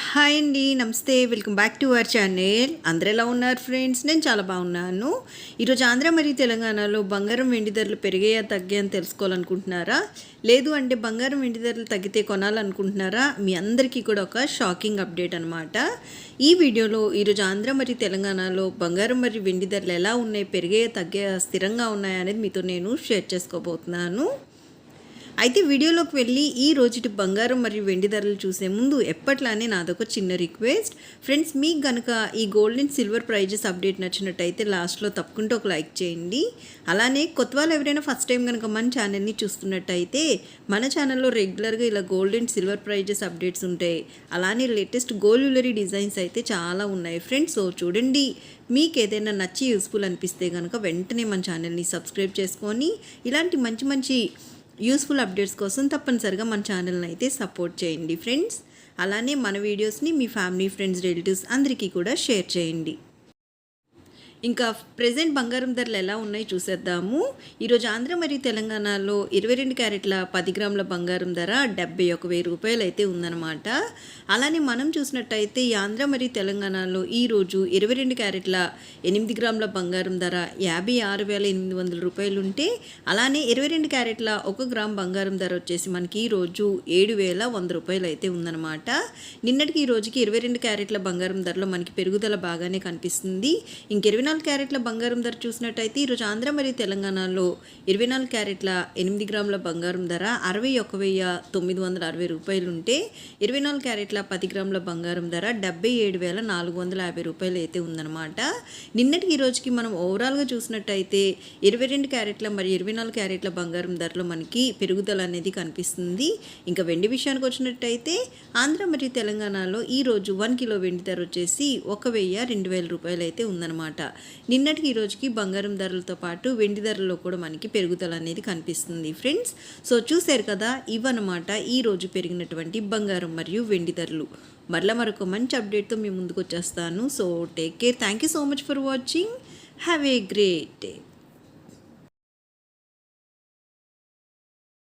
Hi అండి నమస్తే. Welcome back to our channel. అందరు ఎలా ఉన్నారు ఫ్రెండ్స్? నేను చాలా బాగున్నాను. ఈరోజు ఆంధ్ర మరియు తెలంగాణలో బంగారం వెండి ధరలు పెరిగాయా తగ్గాయని తెలుసుకోవాలనుకుంటున్నారా? లేదు అంటే బంగారం వెండి ధరలు తగ్గితే కొనాలనుకుంటున్నారా? మీ అందరికీ కూడా ఒక షాకింగ్ అప్డేట్ అనమాట ఈ వీడియోలో ఈరోజు ఆంధ్ర మరియు తెలంగాణలో బంగారం మరియు వెండి ధరలు ఎలా ఉన్నాయి పెరిగాయా తగ్గాయా స్థిరంగా ఉన్నాయా అనేది మీతో నేను షేర్ చేసుకోబోతున్నాను. అయితే వీడియోలోకి వెళ్ళి ఈ రోజుటి బంగారం మరియు వెండి ధరలు చూసే ముందు ఎప్పట్లానే నాదొక చిన్న రిక్వెస్ట్. ఫ్రెండ్స్ మీకు కనుక ఈ gold and silver prices update నచ్చినట్టయితే లాస్ట్లో తప్పకుండా ఒక లైక్ చేయండి. అలానే కొత్త వాళ్ళు ఎవరైనా ఫస్ట్ టైం కనుక మన ఛానల్ని చూస్తున్నట్టయితే మన ఛానల్లో రెగ్యులర్గా ఇలా gold and silver prices updates ఉంటాయి. అలానే లేటెస్ట్ గోల్డ్ జ్యువెలరీ డిజైన్స్ అయితే చాలా ఉన్నాయి ఫ్రెండ్స్. సో చూడండి మీకు ఏదైనా నచ్చి యూస్ఫుల్ అనిపిస్తే కనుక వెంటనే మన ఛానల్ని సబ్స్క్రైబ్ చేసుకొని ఇలాంటి మంచి మంచి యూస్ఫుల్ అప్డేట్స్ కోసం తప్పనిసరిగా మన ఛానల్ని అయితే సపోర్ట్ చేయండి ఫ్రెండ్స్. అలానే మన వీడియోస్ని మీ ఫ్యామిలీ ఫ్రెండ్స్ రిలేటివ్స్ అందరికీ కూడా షేర్ చేయండి. ఇంకా ప్రజెంట్ బంగారం ధరలు ఎలా ఉన్నాయి చూసేద్దాము. ఈరోజు ఆంధ్ర మరియు తెలంగాణలో ఇరవై రెండు క్యారెట్ల పది గ్రాముల బంగారం ధర డెబ్బై ఒక వెయ్యి రూపాయలు అయితే ఉందన్నమాట. అలానే మనం చూసినట్టయితే ఈ ఆంధ్ర మరియు తెలంగాణలో ఈరోజు ఇరవై రెండు క్యారెట్ల ఎనిమిది గ్రాముల బంగారం ధర యాభై ఆరు వేల ఎనిమిది వందల రూపాయలు ఉంటే అలానే ఇరవై రెండు క్యారెట్ల ఒక గ్రామ్ బంగారం ధర వచ్చేసి మనకి ఈరోజు ఏడు వేల వంద రూపాయలు అయితే ఉందన్నమాట. నిన్నటికి ఈ రోజుకి ఇరవై రెండు క్యారెట్ల బంగారం ధరలో మనకి పెరుగుదల బాగానే కనిపిస్తుంది. ఇంక ఇరవై నాలుగు క్యారెట్ల బంగారం ధర చూసినట్టయితే ఈరోజు ఆంధ్ర మరియు తెలంగాణలో ఇరవై నాలుగు క్యారెట్ల ఎనిమిది గ్రాముల బంగారం ధర అరవై ఒక వెయ్యి తొమ్మిది వందల అరవై రూపాయలు ఉంటే ఇరవై నాలుగు క్యారెట్ల పది గ్రాముల బంగారం ధర డెబ్బై ఏడు వేల నాలుగు వందల యాభై రూపాయలు అయితే ఉందన్నమాట. నిన్నటికి ఈ రోజుకి మనం ఓవరాల్గా చూసినట్టయితే ఇరవై రెండు క్యారెట్ల మరి ఇరవై నాలుగు క్యారెట్ల బంగారం ధరలో మనకి పెరుగుదల అనేది కనిపిస్తుంది. ఇంకా వెండి విషయానికి వచ్చినట్టయితే ఆంధ్ర మరియు తెలంగాణలో ఈరోజు వన్ కిలో వెండి ధర వచ్చేసి ఒక వెయ్యి రెండు వేల రూపాయలు అయితే ఉందన్నమాట. నిన్నటికి ఈ రోజుకి బంగారం ధరలతో పాటు వెండి ధరల్లో కూడా మనకి పెరుగుదల అనేది కనిపిస్తుంది ఫ్రెండ్స్. సో చూశారు కదా ఇవన్నమాట ఈ రోజు పెరిగినటువంటి బంగారం మరియు వెండి ధరలు. మరలా మరొక మంచి అప్డేట్తో మీ ముందుకు వచ్చేస్తాను. So take care thank you so much for watching have a great day